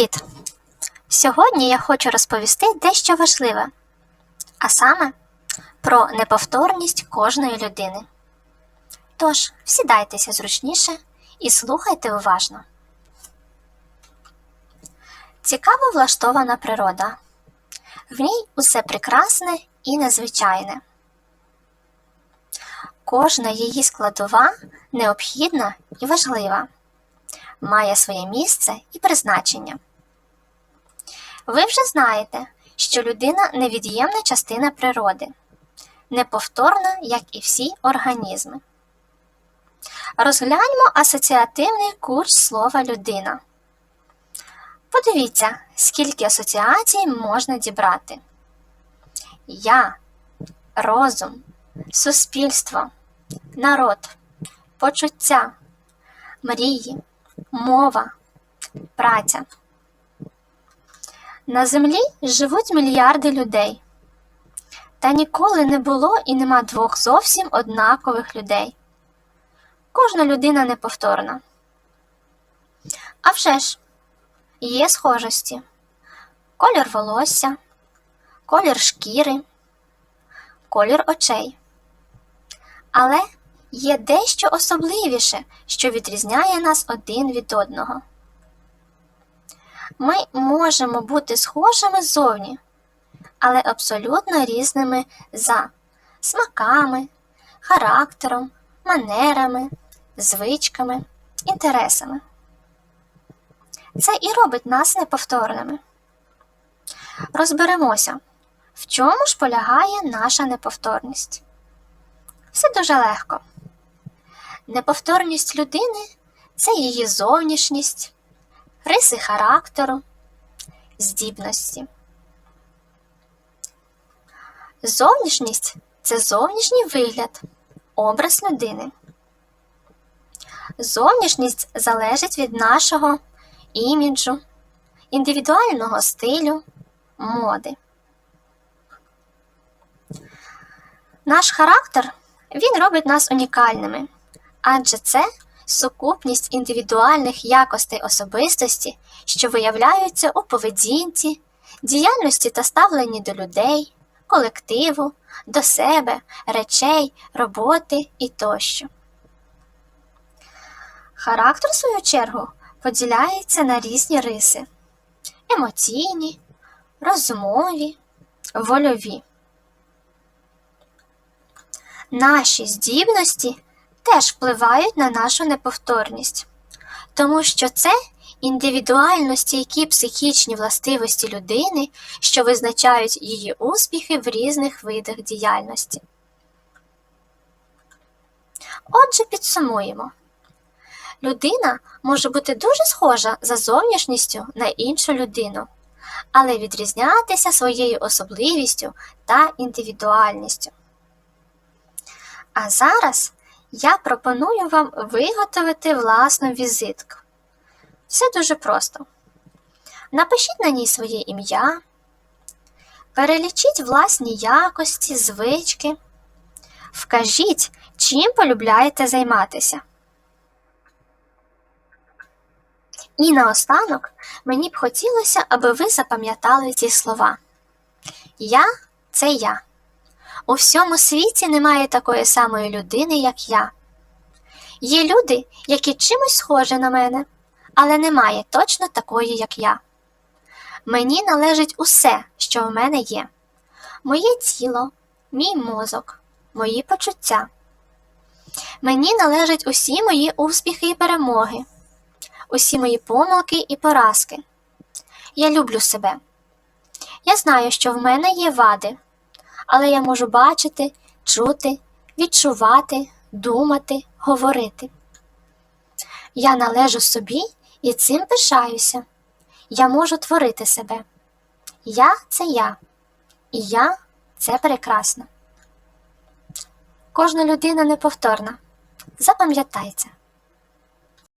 Привіт! Сьогодні я хочу розповісти дещо важливе, а саме про неповторність кожної людини. Тож, сідайтеся зручніше і слухайте уважно. Цікаво влаштована природа. В ній усе прекрасне і незвичайне. Кожна її складова необхідна і важлива, має своє місце і призначення. Ви вже знаєте, що людина невід'ємна частина природи, неповторна, як і всі організми. Розгляньмо асоціативний курс слова людина. Подивіться, скільки асоціацій можна дібрати: Я, розум, суспільство, народ, почуття, мрії, мова, праця. На землі живуть мільярди людей. Та ніколи не було і нема двох зовсім однакових людей. Кожна людина неповторна. А вже ж, є схожості: колір волосся, колір шкіри, колір очей. Але є дещо особливіше, що відрізняє нас один від одного. Ми можемо бути схожими ззовні, але абсолютно різними за смаками, характером, манерами, звичками, інтересами. Це і робить нас неповторними. Розберемося, в чому ж полягає наша неповторність. Все дуже легко. Неповторність людини це її зовнішність, риси характеру, здібності. Зовнішність це зовнішній вигляд, образ людини. Зовнішність залежить від нашого іміджу, індивідуального стилю, моди. Наш характер він робить нас унікальними, адже це сукупність індивідуальних якостей особистості, що виявляються у поведінці, діяльності та ставленні до людей, колективу, до себе, речей, роботи і тощо. Характер, в свою чергу, поділяється на різні риси емоційні, розумові, вольові. Наші здібності теж впливають на нашу неповторність, тому що це індивідуально стійкі психічні властивості людини, що визначають її успіхи в різних видах діяльності. Отже, підсумуємо. Людина може бути дуже схожа за зовнішністю на іншу людину, але відрізнятися своєю особливістю та індивідуальністю. А зараз я пропоную вам виготовити власну візитку. Все дуже просто. Напишіть на ній своє ім'я, перелічіть власні якості, звички, вкажіть, чим полюбляєте займатися. І наостанок мені б хотілося, аби ви запам'ятали ці слова. Я це я. У всьому світі немає такої самої людини, як я. Є люди, які чимось схожі на мене, але немає точно такої, як я. Мені належить усе, що в мене є: моє тіло, мій мозок, мої почуття. Мені належать усі мої успіхи і перемоги, усі мої помилки і поразки. Я люблю себе. Я знаю, що в мене є вади але я можу бачити, чути, відчувати, думати, говорити. Я належу собі і цим пишаюся. Я можу творити себе. Я це я, і я це прекрасно. Кожна людина неповторна. Запам'ятайте.